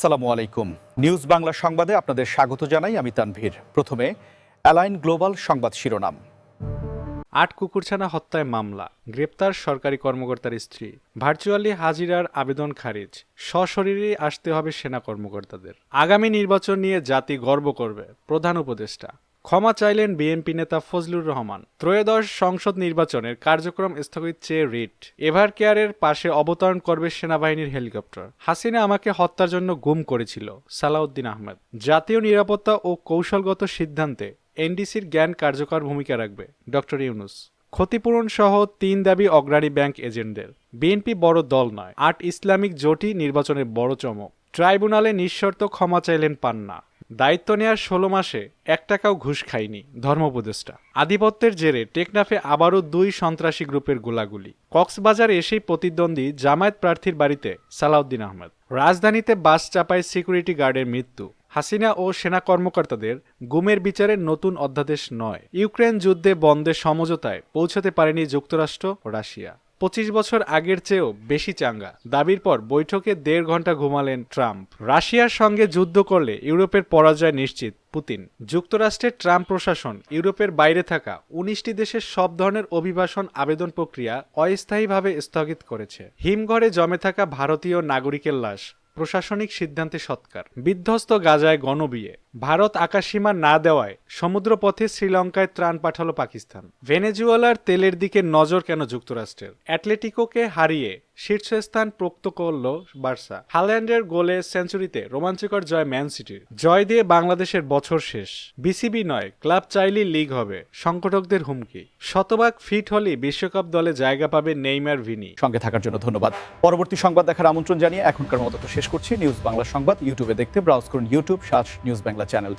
আসসালামু আলাইকুম। নিউজ বাংলা সংবাদে আপনাদের স্বাগত জানাই আমি তানভীর। প্রথমে, অ্যালাইন গ্লোবাল সংবাদ শিরোনাম। আট কুকুরছানা হত্যায় মামলা, গ্রেপ্তার সরকারি কর্মকর্তার স্ত্রী, ভার্চুয়ালি হাজিরার আবেদন খারিজ, সশরীরে আসতে হবে সেনা কর্মকর্তাদের। আগামী নির্বাচন নিয়ে জাতি গর্ব করবে প্রধান উপদেষ্টা। ক্ষমা চাইলেন বিএনপি নেতা ফজলুর রহমান। ত্রয়োদশ সংসদ নির্বাচনের কার্যক্রম স্থগিত চেয়ে রিট। এভার কেয়ারের পাশে অবতরণ করবে সেনাবাহিনীর হেলিকপ্টার। হাসিনা আমাকে হত্যার জন্য গুম করেছিল, সালাউদ্দিন আহমেদ। জাতীয় নিরাপত্তা ও কৌশলগত সিদ্ধান্তে এনডিসির জ্ঞান কার্যকর ভূমিকা রাখবে ডক্টর ইউনুস। ক্ষতিপূরণ সহ তিন দাবি অগ্রাণী ব্যাংক এজেন্টদের। বিএনপি বড় দল নয়, আট ইসলামিক জোটই নির্বাচনের বড় চমক। ট্রাইব্যুনালে নিঃশর্ত ক্ষমা চাইলেন পান্না। দায়িত্ব নেয়ার ষোলো মাসে এক টাকাও ঘুষ খায়নি ধর্ম উপদেষ্টা। আধিপত্যের জেরে টেকনাফে আবারও দুই সন্ত্রাসী গ্রুপের গোলাগুলি। কক্সবাজার এসেই প্রতিদ্বন্দ্বী জামায়াত প্রার্থীর বাড়িতে সালাউদ্দিন আহমেদ। রাজধানীতে বাস চাপায় সিকিউরিটি গার্ডের মৃত্যু। হাসিনা ও সেনা কর্মকর্তাদের গুমের বিচারের নতুন অধ্যাদেশ নয়। ইউক্রেন যুদ্ধে বন্ধে সমঝোতায় পৌঁছাতে পারেনি যুক্তরাষ্ট্র, রাশিয়া। পঁচিশ বছর আগের চেয়েও বেশি চাঙ্গা। দাবির পর বৈঠকে দেড় ঘণ্টা ঘুমালেন ট্রাম্প। রাশিয়ার সঙ্গে যুদ্ধ করলে ইউরোপের পরাজয় নিশ্চিত, পুতিন। যুক্তরাষ্ট্রের ট্রাম্প প্রশাসন, ইউরোপের বাইরে থাকা উনিশটি দেশের সব ধরনের অভিবাসন আবেদন প্রক্রিয়া অস্থায়ীভাবে স্থগিত করেছে। হিমঘরে জমে থাকা ভারতীয় নাগরিকের লাশ প্রশাসনিক সিদ্ধান্তে সৎকার। বিধ্বস্ত গাজায় গণবিয়ে। ভারত আকাশসীমা না দেওয়ায় সমুদ্রপথে শ্রীলঙ্কায় ত্রাণ পাঠালো পাকিস্তান। ভেনেজুয়েলার তেলের দিকে নজর কেন যুক্তরাষ্ট্রের? অ্যাটলেটিকোকে হারিয়ে শীর্ষস্থান প্রক্ত করল বার্সা। হাল্যান্ডের গোলে সেঞ্চুরিতে রোমাঞ্চকর জয় ম্যান সিটির। জয় দিয়ে বাংলাদেশের বছর শেষ। বিসিবি নয়, ক্লাব চাইলেই লিগ হবে। সংগঠকদের হুমকি। শতভাগ ফিট হলেই বিশ্বকাপ দলে জায়গা পাবে নেইমার, ভিনি। সঙ্গে থাকার জন্য ধন্যবাদ। পরবর্তী সংবাদ দেখার আমন্ত্রণ জানিয়ে এখনকার মতো শেষ করছি নিউজ বাংলা সংবাদ ইউটিউবে দেখতে ব্রাউজ করুন YouTube search news Bangla channel.